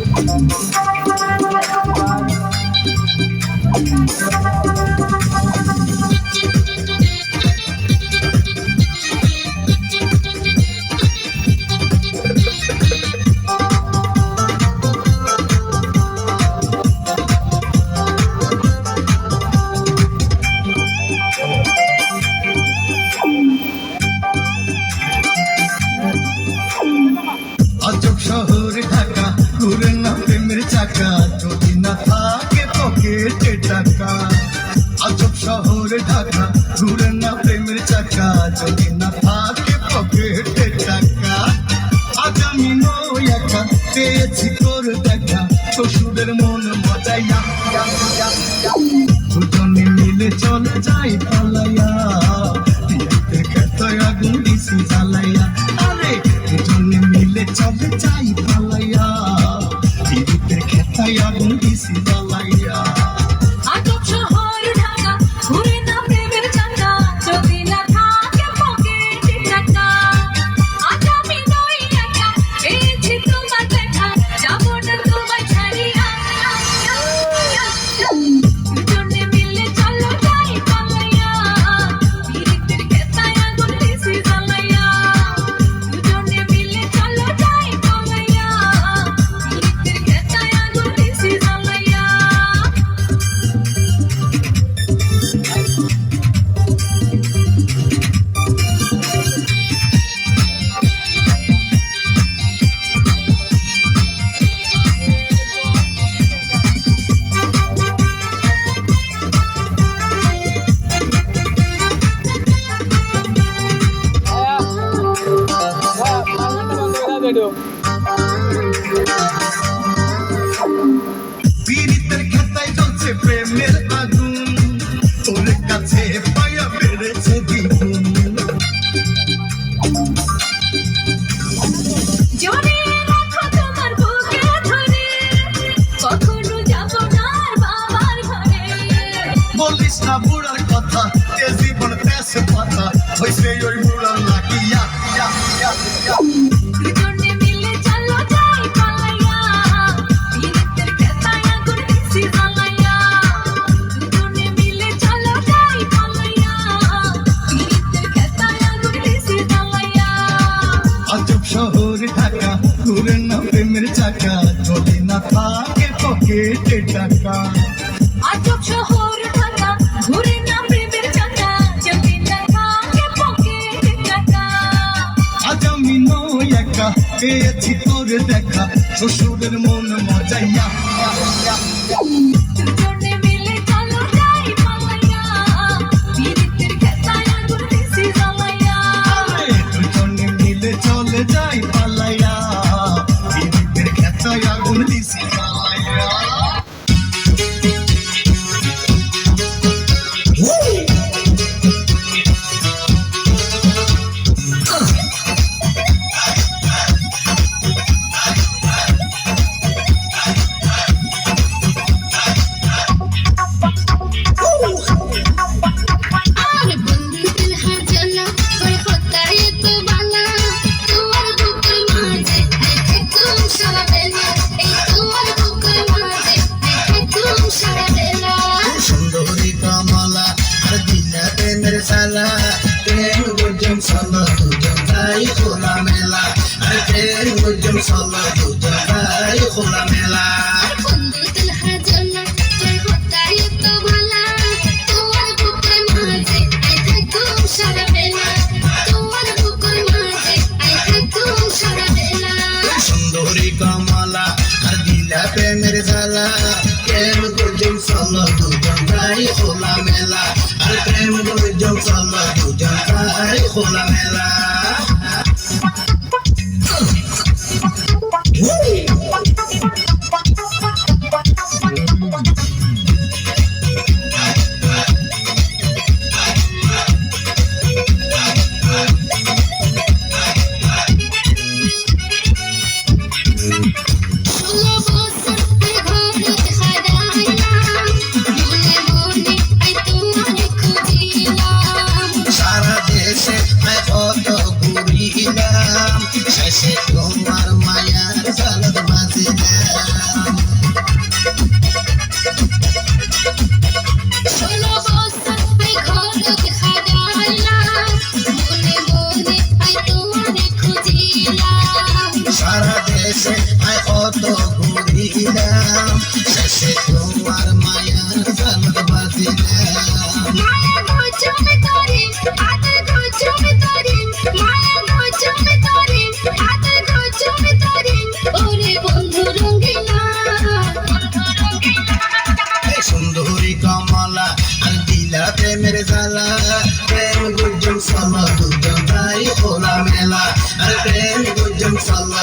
আজব চাকা যদি না থাকে পকেটে টাকা। আজব শহর ঢাকা, ঘুরে না প্রেমের চাকা, যদি না থাকে পকেটে টাকা। আজ আমি নই একা, পেয়েছি তোর দেখা, শ্বশুরের মন মজাইয়া দুজনে মিলে চলে যাই পালাইয়া। খেতে আগুন দিছি জ্বালাইয়া। আরে, দুজনে মিলে চলে যাই পীড়িতের খেতায় জ্বলছে প্রেমের আগুন। তোর কাছে পায়া বেড়েছে দ্বিগুণ। জড়িয়ে রাখো প্রেমের চাকা যদি না থাকে পকেটে টাকা আজব শহর ঢাকা ঘুরে না প্রেমের চাকা যদি না থাকে পকেটে টাকা আজ আমি নই একা পেয়েছি তোর দেখা শ্বশুরের মন মজাইয়া সালা প্রেম গুজম সালা দুজন তাই খোলা মেলা প্রেম গুজম সালা দুজন তাই খোলা মেলা। প্রেমের সালা প্রেম গুজম সালা দুজন তাই খোলা মেলা। আর প্রেম গুজম সালা দুজন তাই খোলা মেলা ষোলো শশী তোমার মায়ের জন্ম বাজিলে কমলা আর দিলা প্রেমের জ্বালা প্রেম গুজম সালা দুজন যাই খোলা মেলা আর প্রেম গুজম সালা